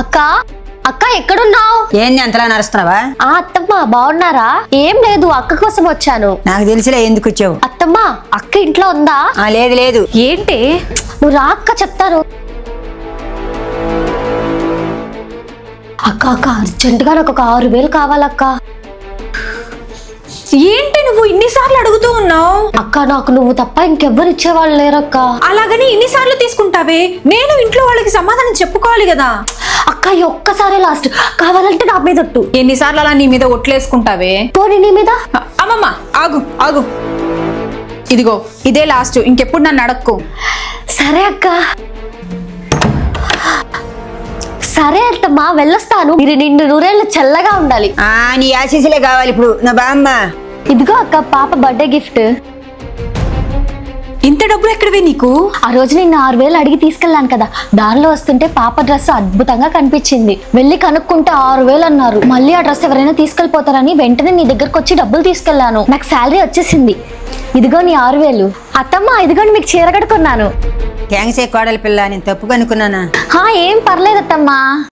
అక్క అక్క ఎక్కడున్నావు? ఏంది అంతలా నరుస్తున్నావా ఆ అత్తమ్మ బాగున్నారా? ఏం లేదు అక్క కోసం వచ్చాను. నాకు తెలిసిలే ఎందుకు వచ్చావు. అత్తమ్మ అక్క ఇంట్లో ఉందా? ఆ లేదు లేదు. ఏంటి? నువ్వు రా అక్క చెప్తాను అక్క అక్క అర్జెంటుగా నాకు ఒక ఆరు వేలు కావాలక్క. ఏంటి నువ్వు ఇన్నిసార్లు అడుగుతూ ఉన్నావు? అక్క నాకు నువ్వు తప్ప ఇంకెవ్వరు ఇచ్చేవాళ్ళు లేరక్క. అలాగని ఇన్నిసార్లు తీసుకుంటావే? నేను ఇంట్లో వాళ్ళకి సమాధానం చెప్పుకోవాలి కదా. అక్క ఈ ఒక్కసారి లాస్ట్ కావాలంటే నా మీద ఒట్టు. ఎన్నిసార్లు అలా నీ మీద ఒట్లేసుకుంటావే? పోనీ నీ మీద? అమ్మమ్మ ఆగు ఆగు. ఇదిగో ఇదే లాస్ట్ ఇంకెప్పుడు నన్ను అడక్కు. సరే అక్క. సరే అత్తమ్మా వెళ్ళొస్తాను. మీరు నిండు నూరేళ్ళు చల్లగా ఉండాలి. ఆ నీ ఆశీస్సులే కావాలి ఇప్పుడు. నా బామ్మ. ఇదిగో అక్క పాప బర్త్డే గిఫ్ట్. ఇంత డబ్బులు ఎక్కడవే నీకు? ఆ రోజు నిన్న ఆరు వేలు అడిగి తీసుకెళ్ళాను కదా. దారిలో వస్తుంటే పాప డ్రెస్ అద్భుతంగా కనిపించింది. వెళ్ళి కనుక్కుంటే ఆరు వేలు అన్నారు. మళ్ళీ ఆ డ్రెస్ ఎవరైనా తీసుకెళ్ళిపోతారని వెంటనే నీ దగ్గరకు వచ్చి డబ్బులు తీసుకెళ్ళాను. నాకు శాలరీ వచ్చేసింది. ఇదిగో నీ ఆరు వేలు. అత్తమ్మ ఇదిగోండి మీకు చీర కట్టుకున్నాను. థ్యాంక్స్ ఏ కోడలి పిల్ల నేను తప్పు కనుక్కున్నానా ఏం పర్లేదు అత్తమ్మా